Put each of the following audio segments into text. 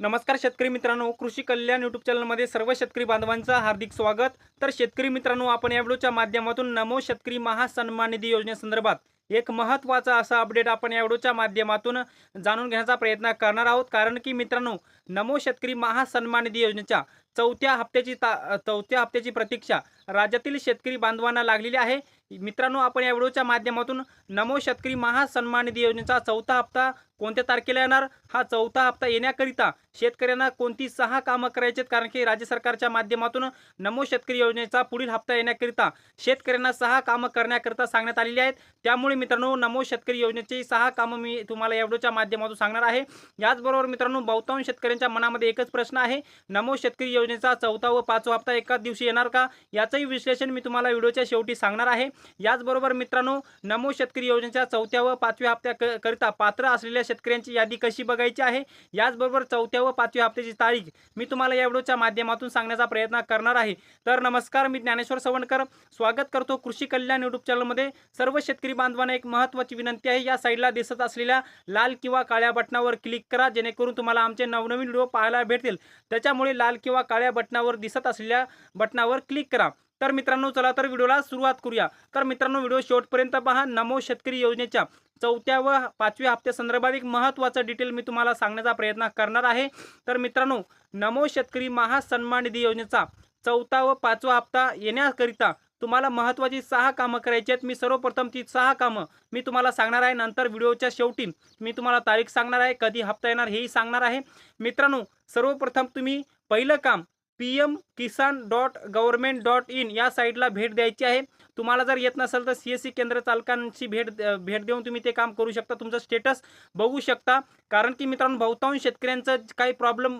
नमस्कार शेतकरी मित्रांनो कृषी कल्याण यूट्यूब चॅनलमध्ये सर्व शेतकरी बांधवांचं हार्दिक स्वागत. तर शेतकरी मित्रांनो आपण या व्हिडिओच्या माध्यमातून नमो शेतकरी महासन्मान निधी योजनेसंदर्भात एक महत्त्वाचा असा अपडेट आपण या व्हिडिओच्या माध्यमातून जाणून घेण्याचा प्रयत्न करणार आहोत. कारण की मित्रांनो नमो शेतकरी महासन्मान निधी योजनेच्या चौथ्या हप्त्याची ता चौथ्या हप्त्याची प्रतीक्षा राज्यातील शेतकरी बांधवांना लागलेली आहे. मित्रांनो आपण या व्हिडिओच्या माध्यमातून नमो शेतकरी महासन्मान निधी योजनेचा चौथा हप्ता कोणत्या तारखेला येणार? हा चौथा हप्ता येण्याकरिता शेतकऱ्यांना कोणती सहा कामं करायची आहेत? कारण की राज्य सरकारच्या माध्यमातून नमो शेतकरी योजनेचा पुढील हप्ता येण्याकरिता शेतकऱ्यांना सहा कामं करण्याकरिता सांगण्यात आलेली आहेत. त्यामुळे मित्रांनो नमो शेतकरी योजनेची सहा कामं मी तुम्हाला या व्हिडिओच्या माध्यमातून सांगणार आहे. याचबरोबर मित्रांनो बहुतांश शेतकऱ्यांच्या मनामध्ये एकच प्रश्न आहे. नमो शेतकरी योजनेचा चौथा व पाचवा हप्ता एकाच दिवशी येणार का? याचंही विश्लेषण मी तुम्हाला व्हिडिओच्या शेवटी सांगणार आहे. याचबरोबर मित्रांनो नमो शेतकरी योजनेच्या चौथ्या व पाचव्या हप्त्या क- करिता पात्र असलेल्या शेतकऱ्यांची यादी कशी बघायची आहे? याचबरोबर चौथ्या व पाचव्या हप्त्याची तारीख मी तुम्हाला या व्हिडिओच्या माध्यमातून सांगण्याचा प्रयत्न करणार आहे. तर नमस्कार मी ज्ञानेश्वर सवणकर स्वागत करतो कृषी कल्याण युट्यूब चॅनलमध्ये सर्व शेतकरी बांधवांना एक महत्त्वाची विनंती आहे या साईडला दिसत असलेल्या लाल किंवा काळ्या बटनावर क्लिक करा जेणेकरून तुम्हाला आमचे नवनवीन व्हिडिओ पाहायला भेटतील. त्याच्यामुळे लाल किंवा काळ्या बटनावर दिसत असलेल्या बटनावर क्लिक करा. तर मित्रांनो चला तर व्हिडिओला सुरुवात करूया. तर मित्रांनो व्हिडिओ शेवटपर्यंत पहा. नमो शेतकरी योजनेच्या चौथ्या व पाचव्या हप्त्या संदर्भात एक महत्त्वाचं डिटेल मी तुम्हाला सांगण्याचा प्रयत्न करणार आहे. तर मित्रांनो नमो शेतकरी महासन्मान निधी योजनेचा चौथा व पाचवा हप्ता येण्याकरिता तुम्हाला महत्त्वाची सहा कामं करायची आहेत. मी सर्वप्रथम ती सहा कामं मी तुम्हाला सांगणार आहे. नंतर व्हिडिओच्या शेवटी मी तुम्हाला तारीख सांगणार आहे. कधी हप्ता येणार हेही सांगणार आहे. मित्रांनो सर्वप्रथम तुम्ही पहिलं काम P M Kisan dot government dot in या साईटला भेट द्यायची आहे. तुम्हाला जर येत नसेल तर सी एस सी केंद्र चालकांची भेट भेट देऊन तुम्ही ते काम करू शकता. तुमचं स्टेटस बघू शकता. कारण की मित्रांनो बहुतांश शेतकऱ्यांचं काही प्रॉब्लेम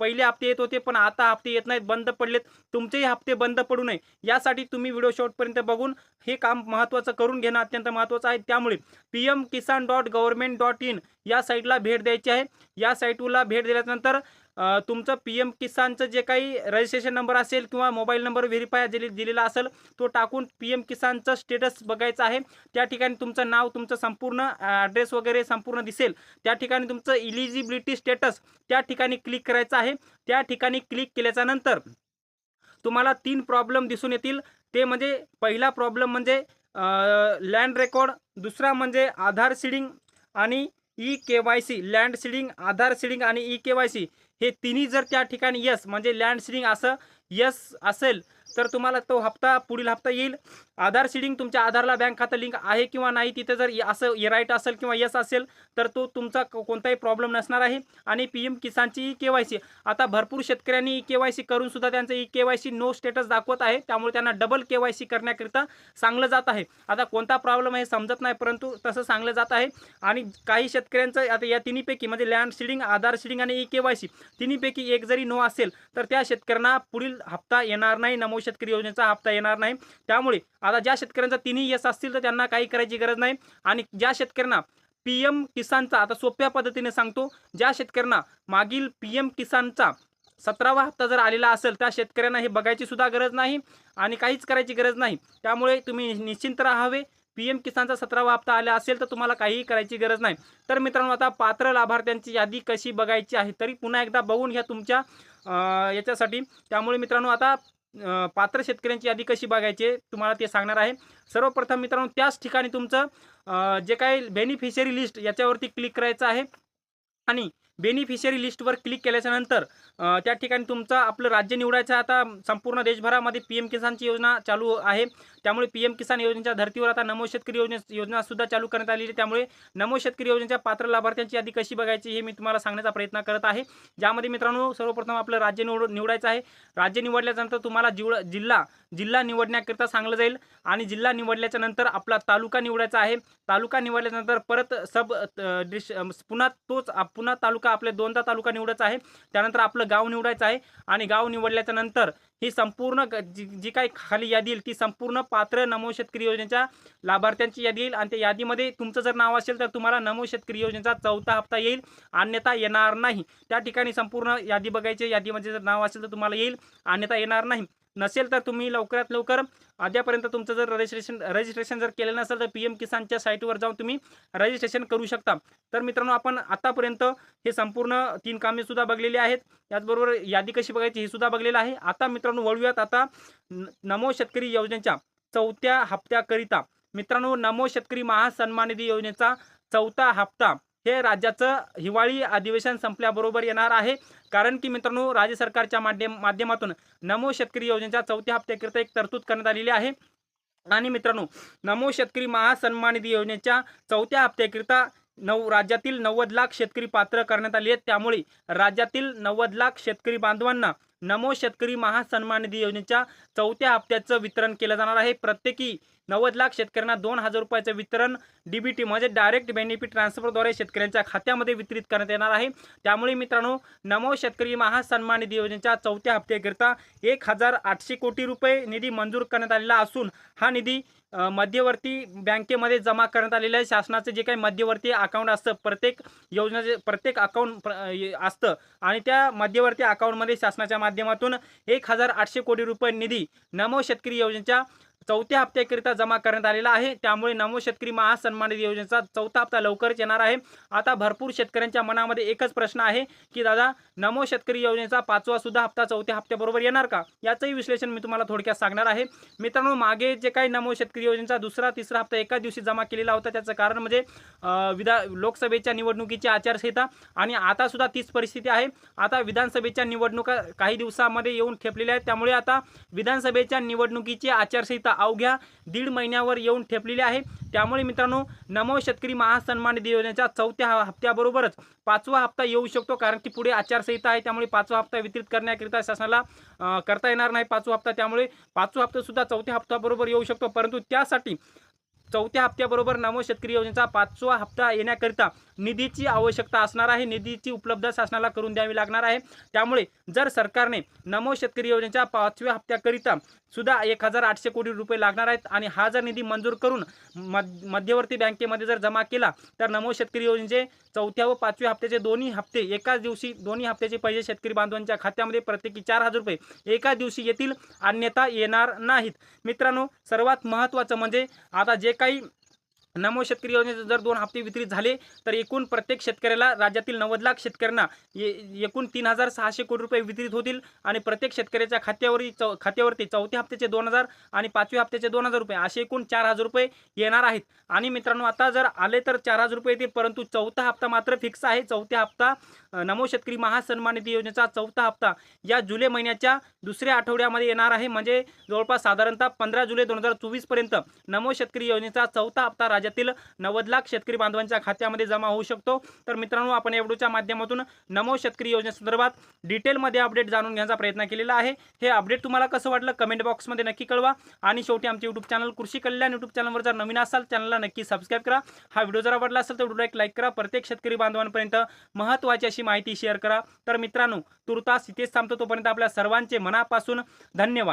पहिले हप्ते येत होते पण आता हप्ते येत नाहीत बंद पडलेत. तुमचेही हप्ते बंद पडू नये. यासाठी तुम्ही व्हिडिओ शॉर्टपर्यंत बघून हे काम महत्त्वाचं करून घेणं अत्यंत महत्त्वाचं आहे. त्यामुळे P M Kisan dot government dot in या साईटला भेट द्यायची आहे. या साईटला भेट दिल्यानंतर तुमचं पी एम किसानचं जे काही रजिस्ट्रेशन नंबर असेल किंवा मोबाईल नंबर व्हेरीफाय दिले दिलेला असेल तो टाकून पी एम किसानचं स्टेटस बघायचं आहे. त्या ठिकाणी तुमचं नाव तुमचं संपूर्ण ॲड्रेस वगैरे संपूर्ण दिसेल. त्या ठिकाणी तुमचं इलिजिबिलिटी स्टेटस त्या ठिकाणी क्लिक करायचं आहे. त्या ठिकाणी क्लिक केल्याच्यानंतर तुम्हाला तीन प्रॉब्लेम दिसून येतील. ते म्हणजे पहिला प्रॉब्लेम म्हणजे लँड रेकॉर्ड दुसरा म्हणजे आधार सीडिंग आणि E K Y C. Land seeding Aadhaar seeding आणि ई के वाय सी. हे तिन्ही जर त्या ठिकाणी यस म्हणजे लँड सीडिंग असं यस असेल तर तुम्हाला तो हप्ता पुढील हप्ता येईल. आधार सीडिंग तुमच्या आधारला बँक खातं लिंक आहे किंवा नाही तिथे जर असं असं राईट असेल किंवा यस असेल तर तो तुमचा कोणताही प्रॉब्लेम नसणार आहे. आणि पी एम किसानची ई के वाय सी. आता भरपूर शेतकऱ्यांनी ई के वाय सी करून सुद्धा त्यांचं E K Y C no status दाखवत आहे. त्यामुळे त्यांना डबल के वाय सी करण्याकरिता सांगलं जात आहे. आता कोणता प्रॉब्लेम आहे समजत नाही परंतु तसं सांगलं जात आहे. आणि काही शेतकऱ्यांचं आता या तिन्हीपैकी म्हणजे लँड सीडिंग आधार सीडिंग आणि ई के वाय सी तिन्हीपैकी एक जरी नो असेल तर त्या शेतकऱ्यांना पुढील हप्ता येणार नाही. नमो शेतकरी योजनेचा हप्ता येणार नाही. त्यामुळे आता ज्या शेतकऱ्यांचा तिन्ही यस असतील तर त्यांना काही करायची गरज नाही. आणि ज्या शेतकऱ्यांना पी एम किसानचा आता सोप्या पद्धतीने सांगतो ज्या शेतकऱ्यांना मागील पी एम किसानचा सतरावा हप्ता जर आलेला असेल त्या शेतकऱ्यांना हे बघायची सुद्धा गरज नाही आणि काहीच करायची गरज नाही. त्यामुळे तुम्ही निश्चिंत राहावे. पी एम किसानचा सतरावा हप्ता आला असेल तर तुम्हाला काहीही करायची गरज नाही. तर मित्रांनो आता पात्र लाभार्थ्यांची यादी कशी बघायची आहे तरी पुन्हा एकदा बघून घ्या तुमच्या याच्यासाठी. त्यामुळे मित्रांनो आता पात्र शेतकऱ्यांची यादी कशी बघायची तुम्हाला ते सांगणार आहे. सर्वप्रथम मित्रांनो त्याच ठिकाणी तुमचं जे काही बेनिफिशियरी लिस्ट याच्यावरती क्लिक करायचं आहे. आणि बेनिफिशियरी लिस्टवर क्लिक केल्याच्यानंतर त्या ठिकाणी तुमचं आपलं राज्य निवडायचं आता संपूर्ण देशभरामध्ये पी एम किसानची योजना चालू आहे. त्यामुळे पी एम किसान योजनेच्या धर्तीवर आता नमो शेतकरी योजने योजनासुद्धा चालू करण्यात आलेली आहे. त्यामुळे नमो शेतकरी योजनेच्या पात्र लाभार्थ्यांची यादी कशी बघायची हे मी तुम्हाला सांगण्याचा प्रयत्न करत आहे. ज्यामध्ये मित्रांनो सर्वप्रथम आपलं राज्य निवड निवडायचं आहे. राज्य निवडल्यानंतर तुम्हाला जिव जिल्हा जिल्हा निवडण्याकरिता सांगलं जाईल. आणि जिल्हा निवडल्याच्या नंतर आपला तालुका निवडायचा आहे. तालुका निवडल्यानंतर परत सब डिश पुन्हा तोच पुन्हा तालुका आपले दोनदा तालुका निवडायचा आहे. त्यानंतर आपलं गाव निवडायचं आहे आणि गाव निवडल्याच्या नंतर ही संपूर्ण ग- जी जी काही खाली यादी येईल ती संपूर्ण पात्र नमो शेतकरी योजनेच्या लाभार्थ्यांची यादी येईल. आणि त्या यादीमध्ये तुमचं जर नाव असेल तर तुम्हाला नमो शेतकरी योजनेचा चौथा हप्ता येईल. अन्यथा येणार नाही. त्या ठिकाणी संपूर्ण यादी बघायची यादीमध्ये जर नाव असेल तर तुम्हाला येईल. अन्यथा येणार नाही. नसेल तर तुम्ही लवकरात लवकर अद्यापर्यंत तुमचं जर रजिस्ट्रेशन रजिस्ट्रेशन जर केलं नसेल तर पी एम किसानच्या साईटवर जाऊन तुम्ही रजिस्ट्रेशन करू शकता. तर मित्रांनो आपण आतापर्यंत हे संपूर्ण तीन कामे सुद्धा बघलेली आहेत. त्याचबरोबर यादी कशी बघायची हे सुद्धा बघलेलं आहे. आता मित्रांनो वळूयात आता नमो शेतकरी योजनेच्या चौथ्या हप्त्याकरिता. मित्रांनो नमो शेतकरी महासन्मान निधी योजनेचा चौथा हप्ता हे राज्याचं हिवाळी अधिवेशन संपल्याबरोबर येणार आहे. कारण की मित्रांनो राज्य सरकारच्या माध्यम माध्यमातून नमो शेतकरी योजनेच्या चौथ्या हप्त्याकरिता एक तरतूद करण्यात आलेली आहे. आणि मित्रांनो नमो शेतकरी महासन्मान निधी योजनेच्या चौथ्या हप्त्याकरिता नऊ राज्यातील नव्वद लाख शेतकरी पात्र करण्यात आले आहेत. त्यामुळे राज्यातील नव्वद लाख शेतकरी बांधवांना नमो शेतकरी महासन्मान निधी योजनेच्या चौथ्या हप्त्याचं वितरण केलं जाणार आहे. प्रत्येकी नव्वद लाख शेतकऱ्यांना दोन हजार रुपयाचं वितरण डीबीटी म्हणजे डायरेक्ट बेनिफिट ट्रान्सफरद्वारे शेतकऱ्यांच्या खात्यामध्ये वितरित करण्यात येणार आहे. त्यामुळे मित्रांनो नमो शेतकरी महासन्मान निधी योजनेच्या चौथ्या हप्त्याकरिता एक हजार आठशे कोटी रुपये निधी मंजूर करण्यात आलेला असून हा निधी मध्यवर्ती बँकेमध्ये जमा करण्यात आलेलं आहे. शासनाचं जे काही मध्यवर्ती अकाउंट असतं प्रत्येक योजनेचे प्रत्येक अकाउंट असतं आणि त्या मध्यवर्ती अकाउंटमध्ये शासनाच्या माध्यमातून एक हजार आठशे कोटी रुपये निधी नमो शेतकरी योजनेच्या चौथ्या हप्त्याकरिता जमा करण्यात आलेला आहे. त्यामुळे नमो शेतकरी महासन्मानित निधी योजनेचा चौथा हप्ता लवकरच येणार आहे. आता भरपूर शेतकऱ्यांच्या मनामध्ये एकच प्रश्न आहे की दादा नमो शेतकरी योजनेचा पाचवा सुद्धा हप्ता चौथ्या हप्त्याबरोबर येणार का? याचंही विश्लेषण मी तुम्हाला थोडक्यात सांगणार आहे. मित्रांनो मागे जे काही नमो शेतकरी योजनेचा दुसरा तिसरा हप्ता एका दिवशी जमा केलेला होता त्याचं कारण म्हणजे विधा लोकसभेच्या निवडणुकीची आचारसंहिता आणि आता सुद्धा तीच परिस्थिती आहे. आता विधानसभेच्या निवडणुका काही दिवसामध्ये येऊन ठेपलेल्या आहेत. त्यामुळे आता विधानसभेच्या निवडणुकीची आचारसंहिता अवघ्या दीड महिन्यावर येऊन ठेपलेली आहे. त्यामुळे मित्रांनो नमो शेतकरी महासन्मान निधी योजनेच्या चौथ्या हप्त्याबरोबरच पाचवा हप्ता येऊ शकतो कारण की पुढे आचारसंहिता आहे. त्यामुळे पाचवा हप्ता वितरित करण्याकरिता शासनाला करता येणार नाही पाचवा हप्ता. त्यामुळे पाचवा हप्ता सुद्धा चौथ्या हप्त्याबरोबर येऊ शकतो. परंतु त्यासाठी चौथ्या हप्त्याबरोबर नमो शेतकरी योजनेचा पाचवा हप्ता येण्याकरिता निधीची आवश्यकता असणार आहे. निधीची उपलब्ध शासनाला करून द्यावी लागणार आहे. त्यामुळे जर सरकारने नमो शेतकरी योजनेच्या पाचव्या हप्त्याकरिता सुद्धा एक हजार आठशे कोटी रुपये लागणार आहेत आणि हा जर निधी मंजूर करून मध्यवर्ती बँकेमध्ये जर जमा केला तर नमो शेतकरी योजनेचे चौथ्या व पाचव्या हप्त्याचे दोन्ही हप्ते एकाच दिवशी दोन्ही हप्त्याचे पैसे शेतकरी बांधवांच्या खात्यामध्ये प्रत्येकी चार हजार रुपये एका दिवशी येतील अन्यथा येणार नाहीत. मित्रांनो सर्वात महत्त्वाचं म्हणजे आता जे काही नमो शेतकरी योजनेचे जर दोन हप्ते वितरित झाले तर एकूण प्रत्येक शेतकऱ्याला राज्यातील नव्वद लाख शेतकऱ्यांना ए- एकूण तीन हजार सहाशे कोटी रुपये वितरित होतील आणि प्रत्येक शेतकऱ्याच्या खात्यावरी चौ खात्यावरती चौथ्या हप्त्याचे दोन हजार आणि पाचव्या हप्त्याचे दोन हजार रुपये असे एकूण चार हजार रुपये येणार आहेत. आणि मित्रांनो आता जर आले तर चार हजार रुपये येतील परंतु चौथा हप्ता मात्र फिक्स आहे. चौथ्या हप्ता नमो शेतकरी महासन्मान निधी योजनेचा चौथा हप्ता या जुलै महिन्याच्या दुसऱ्या आठवड्यामध्ये येणार आहे. म्हणजे जवळपास साधारणतः पंधरा जुलै दोन हजार चोवीसपर्यंत नमो शेतकरी योजनेचा चौथा हप्ता राज्यातील नव्वद लाख शेतकरी बांधवांच्या खात्यामध्ये जमा होऊ शकतो. तर मित्रांनो आपण या व्हिडिओच्या माध्यमातून नमो शेतकरी योजनेसंदर्भात डिटेलमध्ये अपडेट जाणून घेण्याचा प्रयत्न केलेला आहे. हे अपडेट तुम्हाला कसं वाटलं कमेंट बॉक्समध्ये नक्की कळवा. आणि शेवटी आमचे यूट्यूब चॅनल कृषी कल्याण यूट्यूब चॅनलवर जर नवीन असाल चॅनलला नक्की सबस्क्राईब करा. हा व्हिडिओ जर आवडला असेल तर व्हिडिओला एक लाईक करा. प्रत्येक शेतकरी बांधवांपर्यंत महत्त्वाची अशी माहिती शेअर करा. तर मित्रांनो तुर्तास इथेच थांबतो तोपर्यंत आपल्या सर्वांचे मनापासून धन्यवाद.